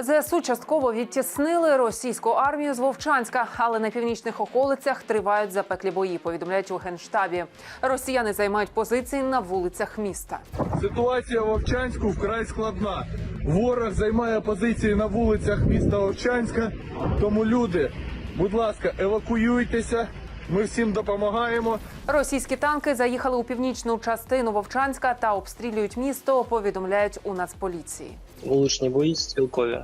ЗСУ частково відтіснили російську армію з Вовчанська, але на північних околицях тривають запеклі бої. Повідомляють у генштабі. Росіяни займають позиції на вулицях міста. Ситуація в Овчанську вкрай складна. Ворог займає позиції на вулицях міста Овчанська. Тому люди, будь ласка, евакуюйтеся. Ми всім допомагаємо. Російські танки заїхали у північну частину Вовчанська та обстрілюють місто. Повідомляють у Нацполіції. вуличні бої стрілкові.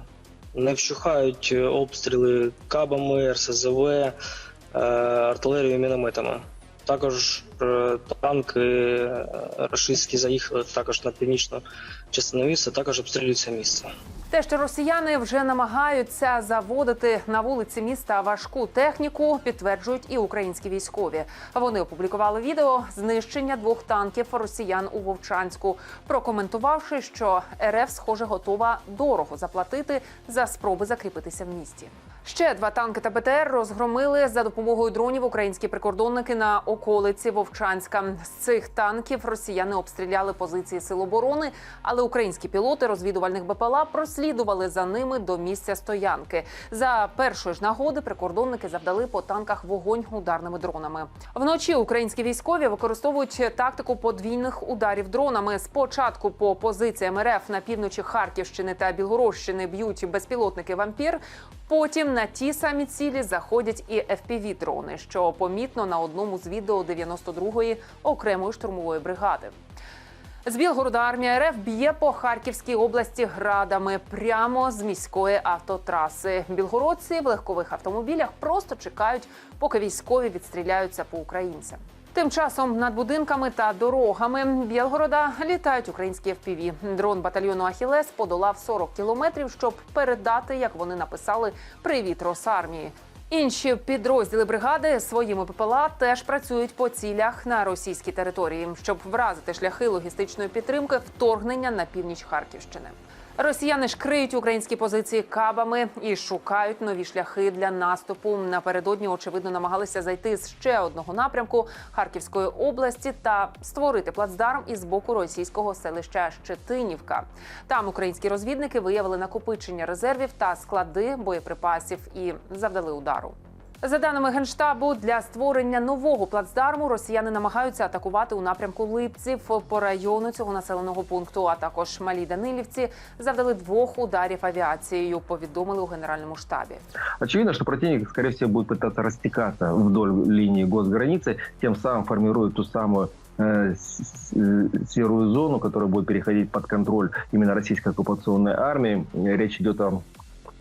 Не вщухають е, обстріли кабами, РСЗВ, е, артилерією, мінометами. Також е, танки рашистські заїхали також на північну частину міста, також обстрілюється місце. Те, що росіяни вже намагаються заводити на вулиці міста важку техніку, підтверджують і українські військові. Вони опублікували відео знищення двох танків росіян у Вовчанську, прокоментувавши, що РФ схоже готова дорого заплатити за спроби закріпитися в місті. Ще два танки та БТР розгромили за допомогою дронів українські прикордонники на околиці Вовчанська. З цих танків росіяни обстріляли позиції сил оборони, але українські пілоти розвідувальних БПЛА прослідували за ними до місця стоянки. За першої ж нагоди прикордонники завдали по танках вогонь ударними дронами. Вночі українські військові використовують тактику подвійних ударів дронами. Спочатку по позиціям РФ на півночі Харківщини та Білгородщини б'ють безпілотники вампір. Потім на ті самі цілі заходять і fpv дрони що помітно на одному з відео 92-ї окремої штурмової бригади. З Білгорода армія РФ б'є по Харківській області градами прямо з міської автотраси. Білгородці в легкових автомобілях просто чекають, поки військові відстріляються по українцям. Тим часом над будинками та дорогами Білгорода літають українські FPV. Дрон батальйону Ахілес подолав 40 кілометрів, щоб передати, як вони написали, привіт Росармії. Інші підрозділи бригади своїми ППЛА теж працюють по цілях на російській території, щоб вразити шляхи логістичної підтримки вторгнення на північ Харківщини. Росіяни ж криють українські позиції кабами і шукають нові шляхи для наступу. Напередодні очевидно намагалися зайти з ще одного напрямку Харківської області та створити плацдарм із боку російського селища Щетинівка. Там українські розвідники виявили накопичення резервів та склади боєприпасів і завдали удару. За даними генштабу, для створення нового плацдарму росіяни намагаються атакувати у напрямку Липців по району цього населеного пункту. А також малі Данилівці завдали двох ударів авіацією. Повідомили у генеральному штабі. Очевидно, что противник, скорее всего, будет пытаться растекаться вдоль линии госграницы, тем самым формируя ту самую э, с- с- э, серую зону, которая будет переходить под контроль именно российской оккупационной армии. Э, Речь идет о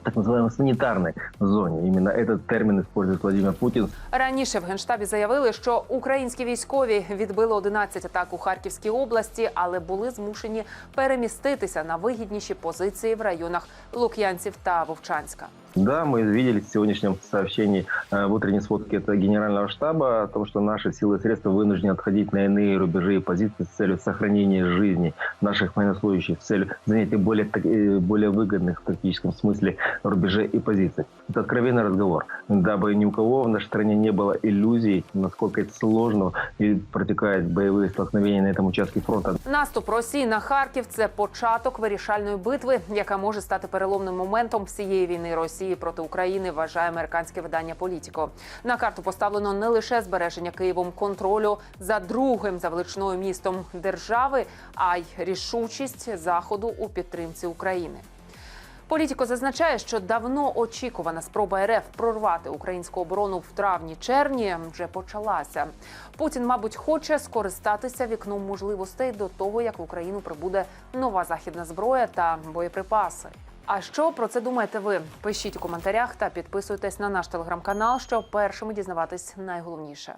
так називаємо санитарной зоні. Іменно этот термін использует Владимир Путін. Раніше в генштабі заявили, що українські військові відбили 11 атак у Харківській області, але були змушені переміститися на вигідніші позиції в районах Лук'янців та Вовчанська. Да, мы видели в сегодняшнем сообщении э, в утренней сводке это генерального штаба о том, что наши силы и средства вынуждены отходить на иные рубежи и позиции с целью сохранения жизни наших военнослужащих, с целью занятия более, так- э, более выгодных в тактическом смысле рубежей и позиций. Это откровенный разговор, дабы ни у кого в нашей стране не было иллюзий, насколько это сложно и протекают боевые столкновения на этом участке фронта. Наступ Росії на Харків це початок вирішальної битви, яка може стати переломним моментом всієї війни Росії проти України. Вважає американське видання Політіко. На карту поставлено не лише збереження Києвом контролю за другим за величиною містом держави, а й рішучість заходу у підтримці України. Політіко зазначає, що давно очікувана спроба РФ прорвати українську оборону в травні-червні вже почалася. Путін, мабуть, хоче скористатися вікном можливостей до того, як в Україну прибуде нова західна зброя та боєприпаси. А що про це думаєте ви? Пишіть у коментарях та підписуйтесь на наш телеграм-канал, щоб першими дізнаватись найголовніше.